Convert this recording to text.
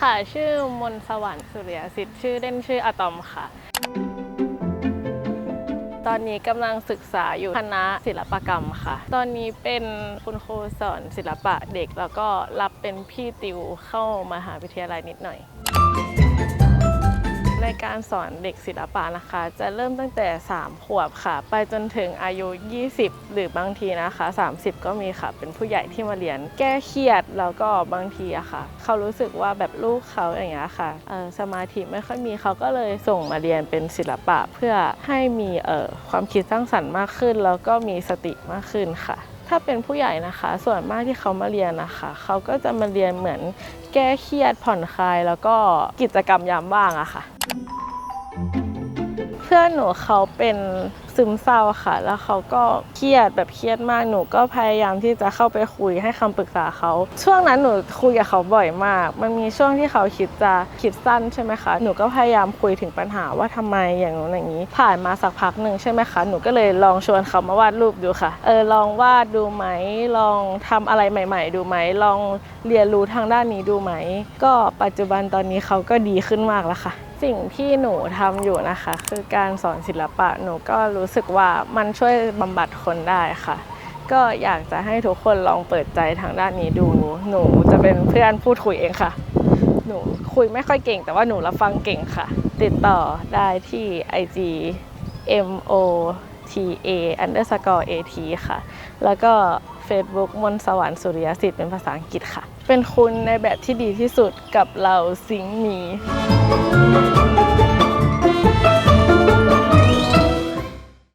ค่ะ ชื่อมนต์สวรรค์สุริยสิทธิ์ชื่อเล่นชื่ออะตอมค่ะ ตอนนี้กำลังศึกษาอยู่คณะศิลปกรรมค่ะ ตอนนี้เป็นคุณครูสอนศิลปะเด็ก แล้วก็รับเป็นพี่ติวเข้ามหาวิทยาลัยนิดหน่อย การสอนเด็กศิลปะนะคะ จะเริ่มตั้งแต่ 3 ขวบค่ะ ไปจนถึงอายุ 20 หรือบางทีนะคะ 30 ก็มีค่ะ เป็นผู้ใหญ่ที่มาเรียน แก้เครียดแล้วก็บางทีอะค่ะ เขารู้สึกว่าแบบลูกเขาอย่างเงี้ยค่ะสมาธิไม่ค่อยมีเขาก็เลยส่งมาเรียนเป็นศิลปะเพื่อให้มีเออความคิดสร้างสรรค์มากขึ้น แล้วก็มีสติมากขึ้นค่ะถ้าเป็นผู้ใหญ่นะคะ ส่วนมากที่เขามาเรียนนะคะ เขาก็จะมาเรียนเหมือนแก้เครียดผ่อนคลาย แล้วก็กิจกรรมยามว่างอะค่ะ เพื่อนหนูเขาเป็น ซึมเศร้าค่ะ แล้วเขาก็เครียดแบบเครียดมากหนูก็พยายามที่จะเข้าไปคุยให้คำปรึกษาเขา ช่วงนั้นหนูคุยกับเขาบ่อยมาก มันมีช่วงที่เขาคิดจะคิดสั้นใช่ไหมคะหนูก็พยายามคุยถึงปัญหาว่าทำไมอย่างนู้นอย่างนี้ ผ่านมาสักพักหนึ่งใช่ไหมคะหนูก็เลยลองชวนเขามาวาดรูปดูค่ะเออลองวาดดูไหมลองทำอะไรใหม่ ๆ ดูไหมลองเรียนรู้ทางด้านนี้ดูไหม ก็ปัจจุบันตอนนี้เขาก็ดีขึ้นมากแล้วค่ะ สิ่งที่หนูทำอยู่นะคะ คือการสอนศิลปะหนูก็รูู้้สึกว่ามันช่วยบำบัดคนได้ค่ะ ก็อยากจะให้ทุกคนลองเปิดใจทางด้านนี้ดู หนูจะเป็นเพื่อนพูดคุยเองค่ะ หนูคุยไม่ค่อยเก่ง แต่ว่าหนูรับฟังเก่งค่ะ ติดต่อได้ที่ IG M O T A underscore A T ค่ะ แล้วก็ Facebook มนสวรรค์สุริยสิทธิ์เป็นภาษาอังกฤษค่ะ เป็นคุณในแบบที่ดีที่สุดกับเราสิงห์มี